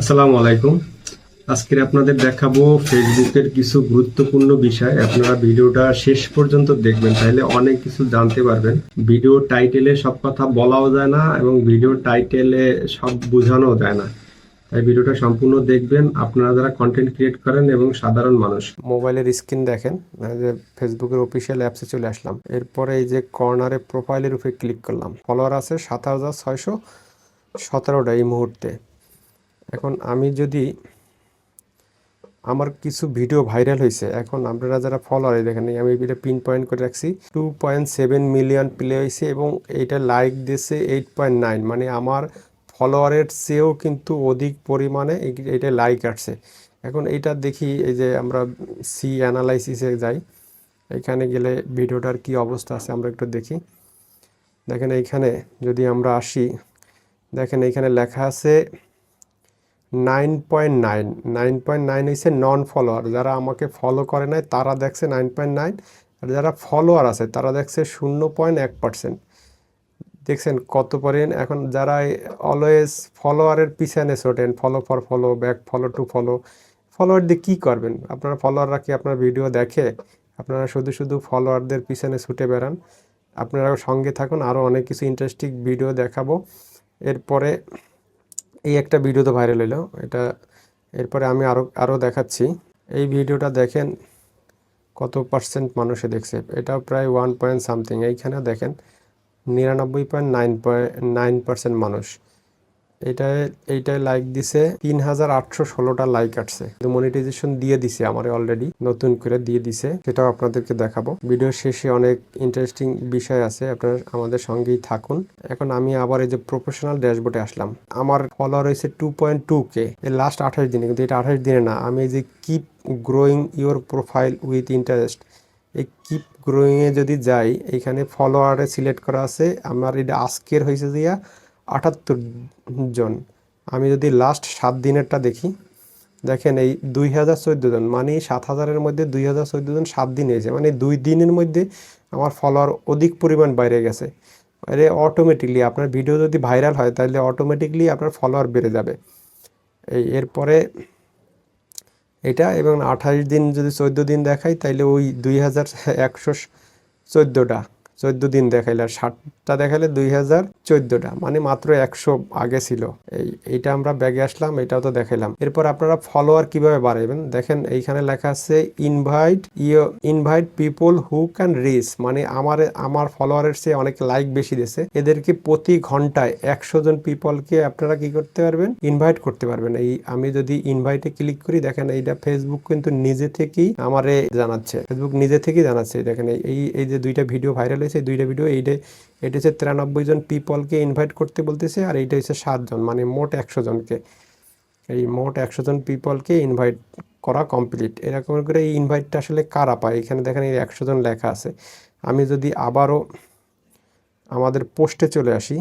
আসসালামু আলাইকুম। আজকে আপনাদের দেখাবো ফেসবুকের কিছু গুরুত্বপূর্ণ বিষয়। আপনারা ভিডিওটা শেষ পর্যন্ত দেখবেন, তাহলে অনেক কিছু জানতে পারবেন। ভিডিও টাইটেলে সব কথা বলাও যায় না এবং ভিডিও টাইটেলে সব বোঝানো যায় না। তাই ভিডিওটা সম্পূর্ণ দেখবেন। আপনারা যারা কন্টেন্ট ক্রিয়েট করেন এবং সাধারণ মানুষ। মোবাইলের স্ক্রিন দেখেন যে ফেসবুকের অফিসিয়াল অ্যাপসে চলে আসলাম। এরপরে এই যে কর্নারে প্রোফাইলের উপরে ক্লিক করলাম। ফলোয়ার আছে সাত হাজার ছয়শো সতেরোটা এই মুহূর্তে। এখন আমি যদি আমার কিছু ভিডিও ভাইরাল হয়েছে এখন আপনারা যারা ফলোয়ার দেখেন আমি এটা পিন পয়েন্ট করে রাখছি two point seven million play হয়েছে এবং এইটা লাইক দিয়েছে এইট পয়েন্ট নাইন মানে আমার ফলোয়ারের চেয়েও কিন্তু অধিক পরিমাণে এটা লাইক আসছে। এখন এইটা দেখি এই যে আমরা সি অ্যানালাইসিসে যাই, এখানে গেলে ভিডিওটার কি অবস্থা আছে আমরা একটু দেখি। দেখেন এইখানে যদি আমরা আসি, দেখেন এইখানে লেখা আছে nine point nine nine point nine হচ্ছে নন ফলোয়ার যারা আমাকে ফলো করে নাই, তারা দেখছে নাইন পয়েন্ট নাইন, আর যারা ফলোয়ার আছে, তারা দেখছে শূন্য পয়েন্ট এক পার্সেন্ট দেখছেন কত পরিমাণ? এখন যারা অলওয়েজ ফলোয়ারের পিছনে ছোটেন follow for follow back follow to follow follower দিয়ে কী করবেন? আপনারা ফলোয়াররা কি আপনার ভিডিও দেখে, আপনারা শুধু শুধু ফলোয়ারদের পিছনে ছুটে বেড়ান? আপনারা সঙ্গে থাকুন আরও অনেক কিছু ইন্টারেস্টিং ভিডিও দেখাবো। এরপরে এই একটা ভিডিও তো ভাইরাল হলো এটা এরপরে আমি আরও আরও দেখাচ্ছি। এই ভিডিওটা দেখেন কত পার্সেন্ট মানুষে দেখছে। এটা প্রায় ওয়ান পয়েন্ট সামথিং এইখানে দেখেন, নিরানব্বই point nine point nine percent মানুষ। এটায় এইটায় লাইক দিছে তিন হাজার আটশো ষোলোটা লাইক আসছে। মনিটাইজেশন দিয়ে দিছে, আমার অলরেডি নতুন করে দিয়ে দিছে। সেটাও আপনাদেরকে দেখাবো। ভিডিও শেষে অনেক ইন্টারেস্টিং বিষয় আছে, আপনারা আমাদের সঙ্গেই থাকুন। এখন আমি আবার এই যে প্রফেশনাল ড্যাশবোর্ডে আসলাম। আমার ফলোয়ার হয়েছে two point two K last আঠাশ দিনে, কিন্তু এটা আঠাশ দিনে না। আমি এই যে keep growing your profile with interest এই কিপ গ্রোয়িংয়ে যদি যাই, এখানে ফলোয়ারে সিলেক্ট করা আছে। আমার এটা আজকের হয়েছে দিয়া আটাত্তর জন। আমি যদি লাস্ট সাত দিনেরটা দেখি, দেখেন এই দুই হাজার চোদ্দ জন মানে সাত হাজারের মধ্যে দুই হাজার চোদ্দ জন সাত দিন হয়েছে। মানে দুই দিনের মধ্যে আমার ফলোয়ার অধিক পরিমাণ বাইরে গেছে। আরে অটোমেটিকলি আপনার ভিডিও যদি ভাইরাল হয়, তাহলে অটোমেটিকলি আপনার ফলোয়ার বেড়ে যাবে। এই এরপরে এটা এবং আঠাশ দিন যদি চোদ্দ দিন দেখাই তাইলে ওই দুই হাজার একশো চোদ্দোটা। চোদ্দ দিন দেখাইলে ষাটটা দেখাইলে দুই হাজার চোদ্দোটা। মানে মাত্র একশো আগে ছিল। এই, এইটা আমরা ব্যাগে আসলাম, এটাও তো দেখাইলাম। এরপর আপনারা ফলোয়ার কীভাবে বাড়াবেন দেখেন, এইখানে লেখা আছে ইনভাইট ইয়ে invite people who can reach মানে আমার আমার ফলোয়ারের চেয়ে অনেক লাইক বেশি দিয়েছে। এদেরকে প্রতি ঘন্টায় একশো জন পিপলকে আপনারা কি করতে পারবেন? ইনভাইট করতে পারবেন। এই, আমি যদি ইনভাইটে ক্লিক করি, দেখেন এইটা ফেসবুক কিন্তু নিজে থেকেই আমারে জানাচ্ছে। ফেসবুক নিজে থেকেই জানাচ্ছে। দেখেন এই এই যে দুইটা ভিডিও ভাইরাল এই দুইটা ভিডিও এইটা, এটা হচ্ছে তিরানব্বই জন পিপলকে ইনভাইট করতে বলতেছে, আর এইটা হচ্ছে সাতজন মানে মোট একশো জনকে। এই মোট একশো জন পিপলকে ইনভাইট করা কমপ্লিট এরকম করে এই ইনভাইটটা আসলে কারা পায়? এখানে দেখেন এই একশো জন লেখা আছে। আমি যদি আবারও আমাদের পোস্টে চলে আসি,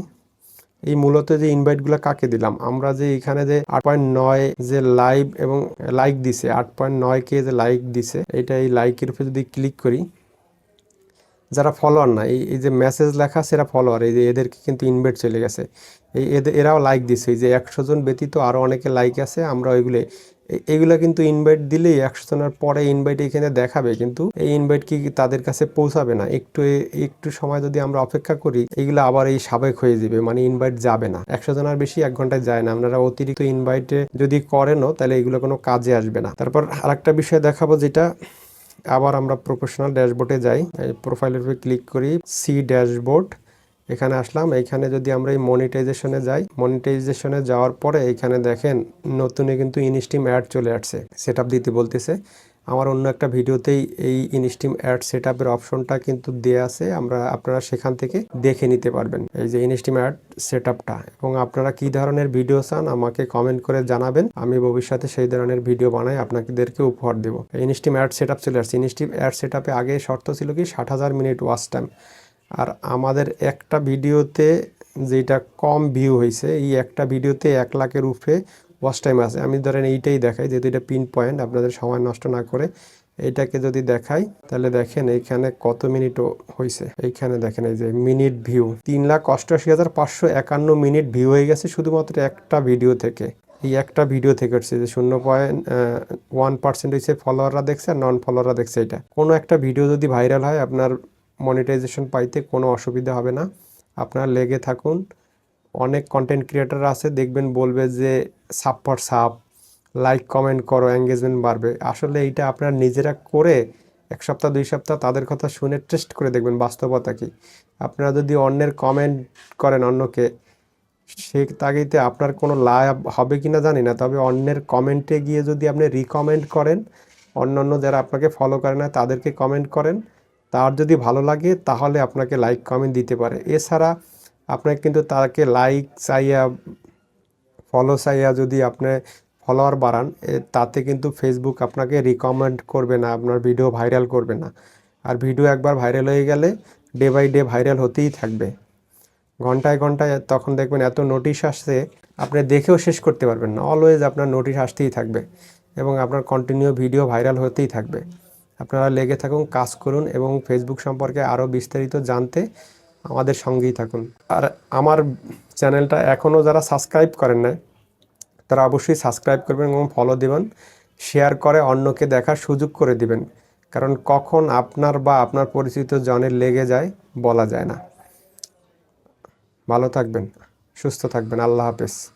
এই মূলত যে ইনভাইটগুলো কাকে দিলাম? আমরা যে এখানে যে আট পয়েন্ট নয় যে লাইভ এবং লাইক দিছে, আট পয়েন্ট নয় কে যে লাইক দিছে, এটা এই লাইকের উপরে যদি ক্লিক করি যারা ফলোয়ার না, এই যে মেসেজ লেখা সেরা ফলোয়ার এই যে এদেরকে কিন্তু ইনভাইট চলে গেছে। এই এদের এরাও লাইক দিছে, এই যে একশো জন ব্যতীত আরও অনেকে লাইক আছে, আমরা ওইগুলো এগুলা কিন্তু ইনভাইট দিলেই একশো জনের পরে ইনভাইট এখানে দেখাবে, কিন্তু এই ইনভাইট কি তাদের কাছে পৌঁছাবে না? একটু একটু সময় যদি আমরা অপেক্ষা করি, এগুলো আবার এই সাবেক হয়ে যাবে মানে ইনভাইট যাবে না। একশো জনের বেশি এক ঘন্টায় যায় না, আপনারা অতিরিক্ত ইনভাইটে যদি করেনও, তাহলে এগুলো কোনো কাজে আসবে না। তারপর আরেকটা বিষয় দেখাবো যেটা আবার আমরা প্রফেশনাল ড্যাশবোর্ডে যাই প্রোফাইলের উপরে ক্লিক করি সি ড্যাশবোর্ড এখানে আসলাম, এখানে যদি আমরা এই মনিটাইজেশনে যাই মনিটাইজেশনে যাওয়ার পরে এখানে দেখেন নতুনে কিন্তু ইনস্টিম অ্যাড চলে আসছে সেট দিতে বলতেছে। আমার অন্য একটা ভিডিওতেই এই ইনস্টিম অ্যাড সেট আপের অপশনটা কিন্তু দেয়া আছে। আমরা, আপনারা সেখান থেকে দেখে নিতে পারবেন এই যে ইনস্টিম অ্যাড সেট আপটা এবং আপনারা কি ধরনের ভিডিও চান আমাকে কমেন্ট করে জানাবেন। আমি ভবিষ্যতে সেই ধরনের ভিডিও বানাই, আপনাদেরকে উপহার দেবো। ইনস্টিম অ্যাড সেট আপ চলে আসছে। ইনস্টিম অ্যাড সেট আপে আগে শর্ত ছিল কি, ষাট হাজার মিনিট ওয়াচ টাইম আর আমাদের একটা ভিডিওতে যেটা কম ভিউ হয়েছে, এই একটা ভিডিওতে এক লাখের উপরে ওয়াচ টাইম আছে। আমি ধরেন এইটাই দেখাই, যেহেতু এটা পিন পয়েন্ট আপনাদের সময় নষ্ট না করে এইটাকে যদি দেখাই, তাহলে দেখেন এইখানে কত মিনিটও হয়েছে এইখানে দেখেন এই যে মিনিট ভিউ তিন লাখ অষ্টআশি হাজার পাঁচশো একান্ন মিনিট ভিউ হয়ে গেছে শুধুমাত্র একটা ভিডিও থেকে। এই একটা ভিডিও থেকে হচ্ছে যে শূন্য পয়েন্ট ওয়ান পার্সেন্ট হয়েছে ফলোয়াররা দেখছে আর নন ফলোয়াররা দেখছে এটা। কোনো একটা ভিডিও যদি ভাইরাল হয়, আপনার মনিটাইজেশন পাইতে কোনো অসুবিধা হবে না। আপনার লেগে থাকুন। অনেক কন্টেন্ট ক্রিয়েটার আছে, দেখবেন বলবে যে সাপ ফর সাপ লাইক কমেন্ট করো এঙ্গেজমেন্ট বাড়বে। আসলে এইটা আপনারা নিজেরা করে এক সপ্তাহ, দুই সপ্তাহ তাদের কথা শুনে টেস্ট করে দেখবেন বাস্তবতা কি। আপনারা যদি অন্যের কমেন্ট করেন অন্যকে, সে তাগিতে আপনার কোনো লাভ হবে কি না জানি না, তবে অন্যের কমেন্টে গিয়ে যদি আপনি রিকমেন্ড করেন অন্য অন্য যারা আপনাকে ফলো করে না, তাদেরকে কমেন্ট করেন। তার যদি ভালো লাগে, তাহলে আপনাকে লাইক কমেন্ট দিতে পারে। এছাড়া আপনাকে কিন্তু তাকে লাইক চাইয়া ফলো চাইয়া যদি আপনি ফলোয়ার বাড়ান তাতে কিন্তু ফেসবুক আপনাকে রিকমেন্ড করবে না, আপনার ভিডিও ভাইরাল করবে না। আর ভিডিও একবার ভাইরাল হয়ে গেলে ডে বাই ডে ভাইরাল হতেই থাকবে। ঘন্টায় ঘন্টায় তখন দেখবেন এত নোটিশ আসছে, আপনি দেখেও শেষ করতে পারবেন না। অলওয়েজ আপনার নোটিশ আসতেই থাকবে এবং আপনার কন্টিনিউ ভিডিও ভাইরাল হতেই থাকবে। আপনারা লেগে থাকুন, কাজ করুন এবং ফেসবুক সম্পর্কে আরও বিস্তারিত জানতে আমাদের সঙ্গেই থাকুন। আর আমার চ্যানেলটা এখনও যারা সাবস্ক্রাইব করেন না তারা অবশ্যই সাবস্ক্রাইব করবেন এবং ফলো দেবেন শেয়ার করে অন্যকে দেখার সুযোগ করে দিবেন। কারণ কখন আপনার বা আপনার পরিচিত জনের লেগে যায়, বলা যায় না। ভালো থাকবেন, সুস্থ থাকবেন। আল্লাহ হাফেজ।